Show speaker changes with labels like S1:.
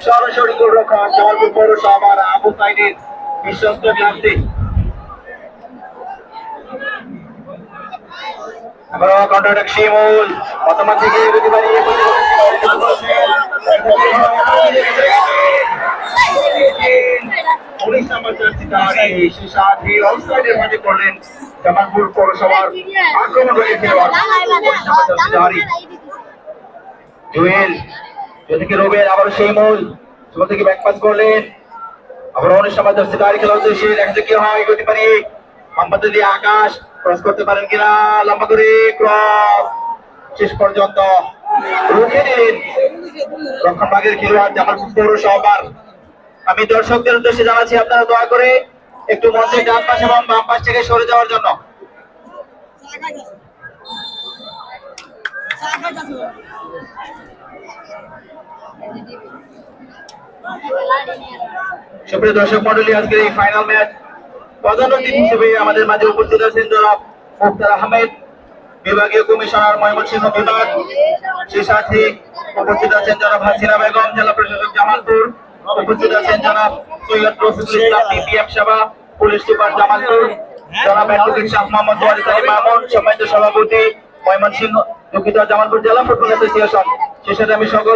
S1: সরাসরি গোল রক্ষা জামালপুর পৌরসভার আবু সাইদের বিশ্বস্ত ক্লান্তি আমরা শিমুল মতামত থেকে যদি বাড়িয়ে উনিশ নম্বর জার্সি দাঁড়িয়ে সে সাথে অফসাইডের মাঝে করলেন জামালপুর পৌরসভার আক্রমণকারী খেলোয়াড়। উনিশ নম্বর জার্সি দাঁড়িয়ে জুয়েল যদি রোবের আবার সেই মূল। সেখান থেকে ব্যাকপাস করলেন। আবার সময় দর্শক গাড়ি খেলা উদ্দেশ্যে দেখা কি হয় গতি পারে মোহাম্মদ দিয়ে আকাশ। ক্রস করতে পারেন কিনা? লম্বা করে ক্রস শেষ পর্যন্ত খেলোয়াড় আমি দর্শকদের উদ্দেশ্যে জানাচ্ছি, আপনারা দয়া করে একটু মঞ্চের ডান পাশ এবং বাম পাশ থেকে সরে যাওয়ার জন্য। সুপ্রিয় দর্শক মন্ডলী, আজকের এই ফাইনাল ম্যাচ প্রধান অতিথি হিসেবে আমাদের মাঝে উপস্থিত আছেন জনাব মুক্তার আহমেদ, বিভাগীয় কমিশনার ময়মনসিংহ বিভাগ সে সাথে উপস্থিত আছেন জনাব হাসিনা বেগম, জেলা প্রশাসক জামালপুর, উপস্থিত আছেন জনাব সৈয়দ রফিকুল ইসলাম বিপিএম সেবা, পুলিশ সুপার জামালপুর, জনাব অ্যাডভোকেট শাহ মোহাম্মদ ওয়ারিস আলী মামুন, সম্মানিত সভাপতি ময়মনসিংহ দুঃখিত জামালপুর জেলা ফুটবল অ্যাসোসিয়েশন। সে সাথে আমি সকল